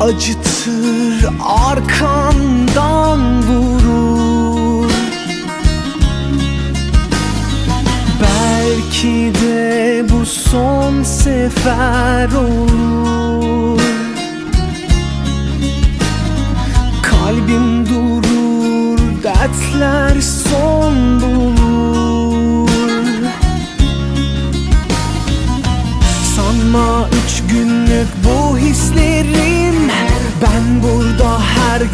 acıtır arkandan vurur. Belki de bu son sefer olur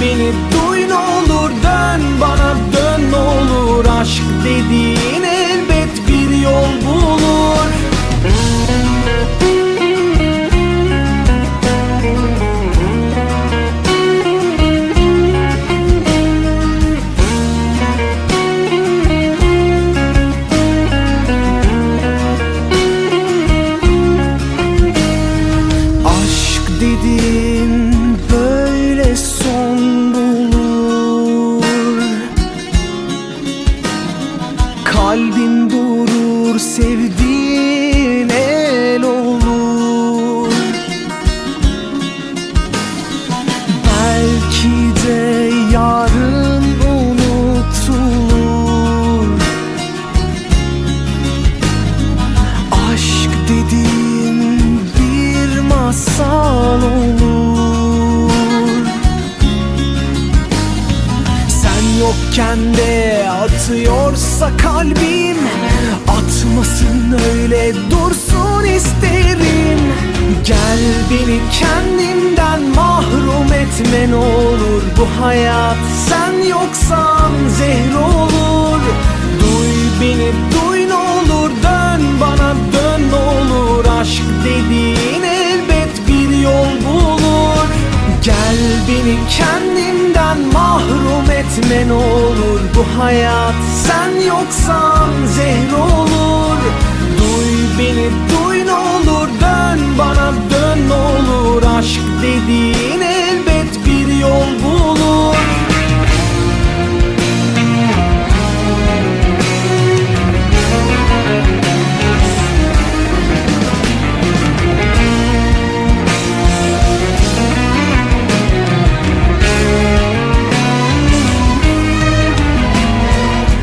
beni duy ne atıyorsa kalbim Atmasın öyle dursun isterim. Gel beni kendimden mahrum etme ne olur. Bu hayat sen yoksan zehir olur. Duy beni beni kendimden mahrum etme ne olur Bu hayat. Sen yoksan zehir olur. Duy beni duy ne olur. Dön bana dön ne olur. Aşk dediğin